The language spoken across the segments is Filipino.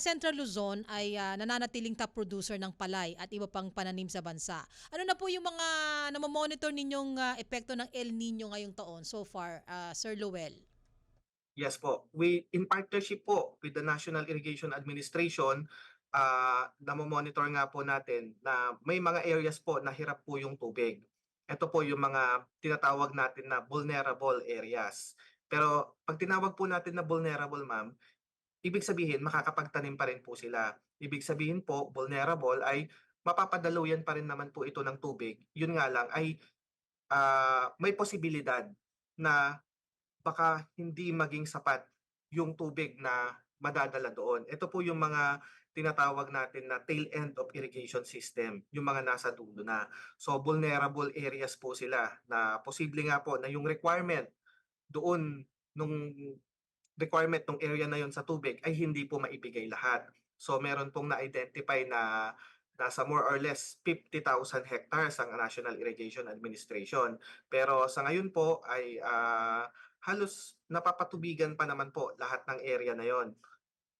Central Luzon ay ah, nananatiling top producer ng palay at iba pang pananim sa bansa. Ano na po yung mga namomonitor ninyong ah, epekto ng El Nino ngayong taon so far, ah, Sir Lowell? Yes po. We in partnership po with the National Irrigation Administration, ah namo-monitor nga po natin na may mga areas po na hirap po yung tubig. Ito po yung mga tinatawag natin na vulnerable areas. Pero pag tinawag po natin na vulnerable, ma'am, ibig sabihin makakapagtanim pa rin po sila. Ibig sabihin po, vulnerable ay mapapadaluyan pa rin naman po ito ng tubig. Yun nga lang ay ah, may posibilidad na baka hindi maging sapat yung tubig na madadala doon. Ito po yung mga tinatawag natin na tail end of irrigation system, yung mga nasa dulo na. So vulnerable areas po sila na posible nga po na yung requirement doon nung requirement ng area na yon sa tubig ay hindi po maibigay lahat. So meron pong na-identify na nasa more or less 50,000 hectares ang National Irrigation Administration. Pero sa ngayon po ay ah, halos napapatubigan pa naman po lahat ng area na yon.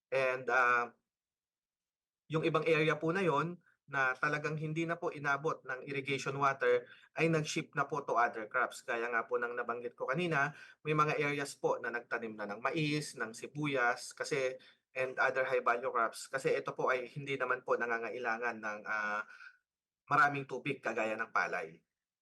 And ah, yung ibang area po na yon na talagang hindi na po inabot ng irrigation water ay nag-shift na po to other crops. Kaya nga po nang nabanggit ko kanina, may mga areas po na nagtanim na ng mais, ng sibuyas, kasi and other high value crops kasi ito po ay hindi naman po nangangailangan ng ah, maraming tubig kagaya ng palay.